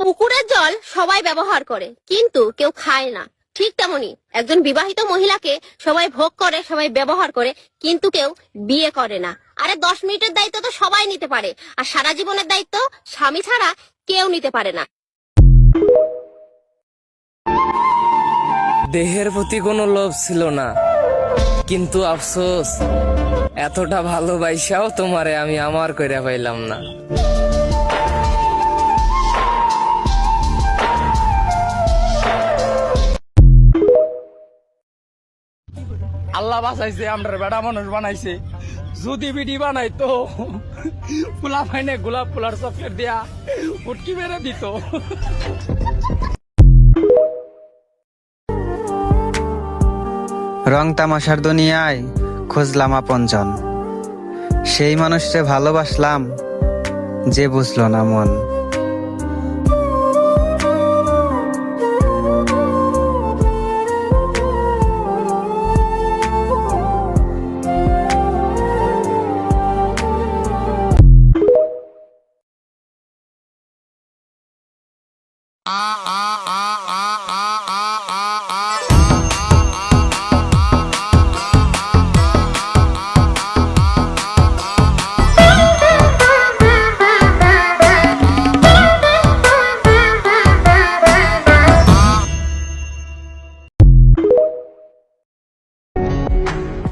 পুকুরের জল সবাই ব্যবহার করে, কিন্তু কেউ খায় না। ঠিক তেমনি একজন বিবাহিত মহিলাকে সবাই ভোগ করে, সবাই ব্যবহার করে, কিন্তু কেউ বিয়ে করে না। আরে দশ মিনিটের দায়িত্ব তো সবাই নিতে পারে, আর সারা জীবনের দায়িত্ব স্বামী ছাড়া কেউ নিতে পারে না। দেহের প্রতি কোনো লোভ ছিল না, কিন্তু আফসোস, এতটা ভালোবাসাও তোমারে আমি আমার কইরা পাইলাম না। আল্লাহ বাঁচাইছে আমরা বেড়া মানুষ বানাইছে। যদি বিডি বানাই তো ফুলা ফাইনে গোলাপ ফুলার চকলেট দিয়া উটকি মেরে দিত। রং তামাশার দুনিয়ায় খুঁজলাম আপনজন। সেই মানুষকে ভালোবাসলাম যে বুঝলো না মন।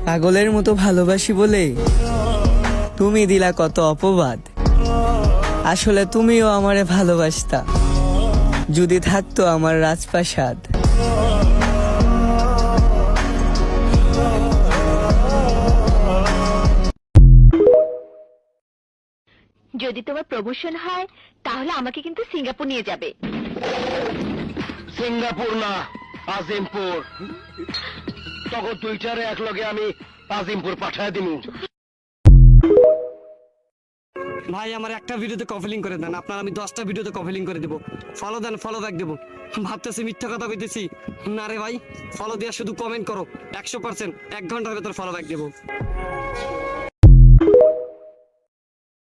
পাগলের মতো ভালোবাসি বলে তুমি দিলা কত অপবাদ। আসলে তুমিও আমারে ভালোবাসতা। যদি থাকতো আমার রাজপ্রাসাদ। যদি তোমার প্রমোশন হয় তাহলে আমাকে কিন্তু সিঙ্গাপুর নিয়ে যাবে। সিঙ্গাপুর না আজিমপুর। তখন টুইটারে এক লগে আমি আজিমপুর পাঠায় দিমু। ভাই, আমার একটা ভিডিওতে কফিলিং করে দেন। আপনার আমি দশটা ভিডিওতে কফিলিং করে দেবো। ফলো দেন ফলো ব্যাক দেবো। ভাবতেছি মিথ্যা কথা কইতেছি। না রে ভাই ফলো দেওয়া শুধু কমেন্ট করো। একশো পার্সেন্ট এক ঘণ্টার ভেতর ফলো ব্যাক দেবো।